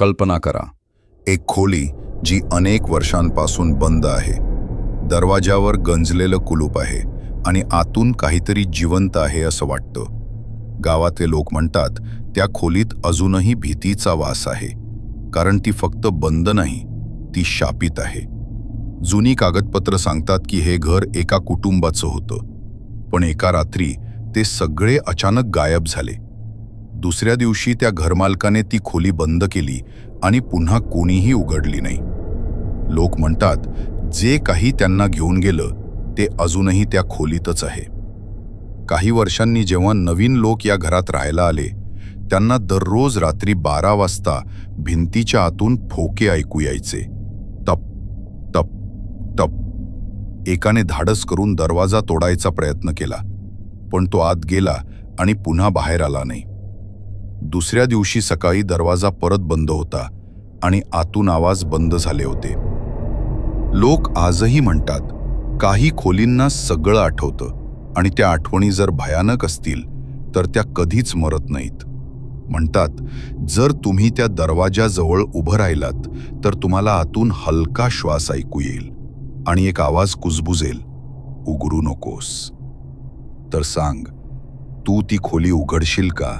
कल्पना करा. एक खोली जी अनेक वर्षांपासून बंद आहे. दरवाजावर गंजलेलं कुलूप आहे आणि आतून काहीतरी जिवंत आहे असं वाटतं. गावातले लोक म्हणतात त्या खोलीत अजूनही भीतीचा वास आहे. कारण ती फक्त बंद नाही ती शापित आहे. जुनी कागदपत्र सांगतात की हे घर एका कुटुंबाचं होतं. पण एका रात्री ते सगळे अचानक गायब झाले. दुसऱ्या दिवशी त्या घरमालकाने ती खोली बंद केली आणि पुन्हा कोणीही उघडली नाही. लोक म्हणतात जे काही त्यांना घेऊन गेलं ते अजूनही त्या खोलीतच आहे. काही वर्षांनी जेव्हा नवीन लोक या घरात राहायला आले त्यांना दररोज रात्री बारा वाजता भिंतीच्या आतून ठोके ऐकू यायचे. टप टप टप एकाने धाडस करून दरवाजा तोडायचा प्रयत्न केला पण तो आत गेला आणि पुन्हा बाहेर आला नाही. दुसऱ्या दिवशी सकाळी दरवाजा परत बंद होता आणि आतून आवाज बंद झाले होते. लोक आजही म्हणतात काही खोलींना सगळं आठवतं आणि त्या आठवणी जर भयानक असतील तर त्या कधीच मरत नाहीत. म्हणतात जर तुम्ही त्या दरवाजाजवळ उभं राहिलात तर तुम्हाला आतून हलका श्वास ऐकू येईल आणि एक आवाज कुजबुजेल उघडू नकोस. तर सांग तू ती खोली उघडशील का?